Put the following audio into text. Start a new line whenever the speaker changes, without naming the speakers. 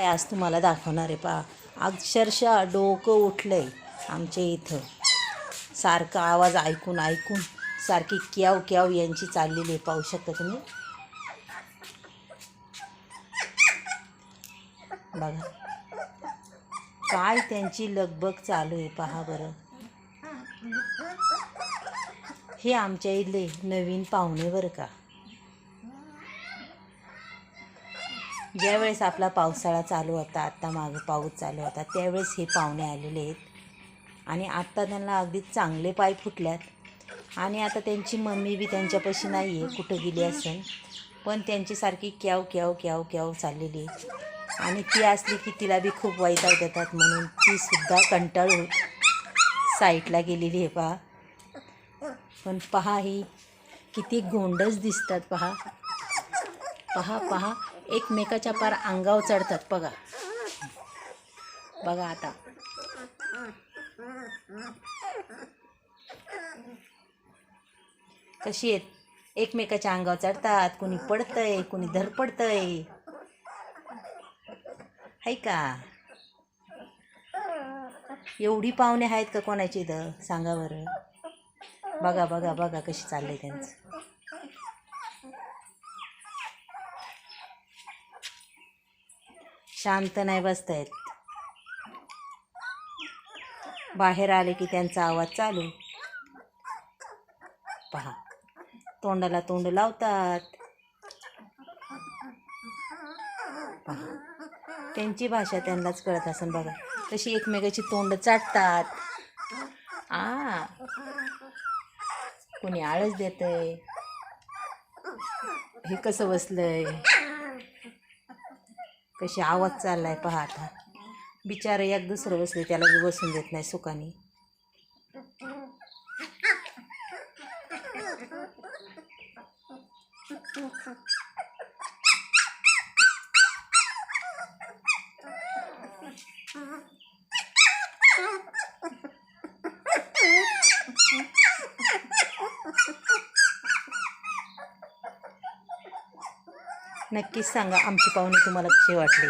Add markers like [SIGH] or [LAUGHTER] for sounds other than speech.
काय आज तुम्हाला दाखवणार आहे पहा. अक्षरशः डोकं उठलं आहे आमच्या इथं. सारखा आवाज ऐकून ऐकून सारखी क्याव क्याव यांची चाललेली आहे. पाहू शकता तुम्ही? बघा. काय त्यांची लगबग चालू आहे पहा बरं. हे आमच्या इथले नवीन पाहुणे बरं का? ज्यावेळेस आपला पावसाळा चालू होता आत्ता मागं पाऊस चालू होता त्यावेळेस हे पाहुणे आलेले आहेत. आणि आत्ता त्यांना अगदी चांगले पाय फुटल्यात. आणि आता त्यांची मम्मी बी त्यांच्यापाशी नाही आहे कुठं गेली असेल. पण त्यांची सारखी क्याव क्याव क्याव क्याव चाललेली आहे. आणि ती असली की तिला बी खूप वैताग देतात म्हणून ती सुद्धा कंटाळून साईटला गेलेली आहे पहा. पण पहा ही किती गोंडच दिसतात पहा. पहा पहा. एकमेकाच्या पार अंगावर चढतात बघा. बघा आता. कशी आहेत? एकमेकाच्या अंगावर चढतात कुणी पडतंय कुणी धरपडतंय आहे का? एवढी पाहुणे आहेत का कोणाची इथं? सांगा बरं. बघा बघा बघा कशी चाललंय त्यांचं. शांत नाही बसतायत. बाहेर आले की त्यांचा आवाज चालू. पहा तोंडाला तोंड लावतात. पहा त्यांची भाषा त्यांनाच कळत असेल बघा. तशी एकमेकाची तोंड चाटतात. आ कोणी आळस देतंय. हे कसं बसलंय? कशी आवाज चाललाय पहा आता. बिचारं एक दुसरं बसले त्याला बी बसून देत नाही सुखाने. [LAUGHS] नक्कीच सांगा. आमची पाहुणे तुम्हाला कशी वाटली?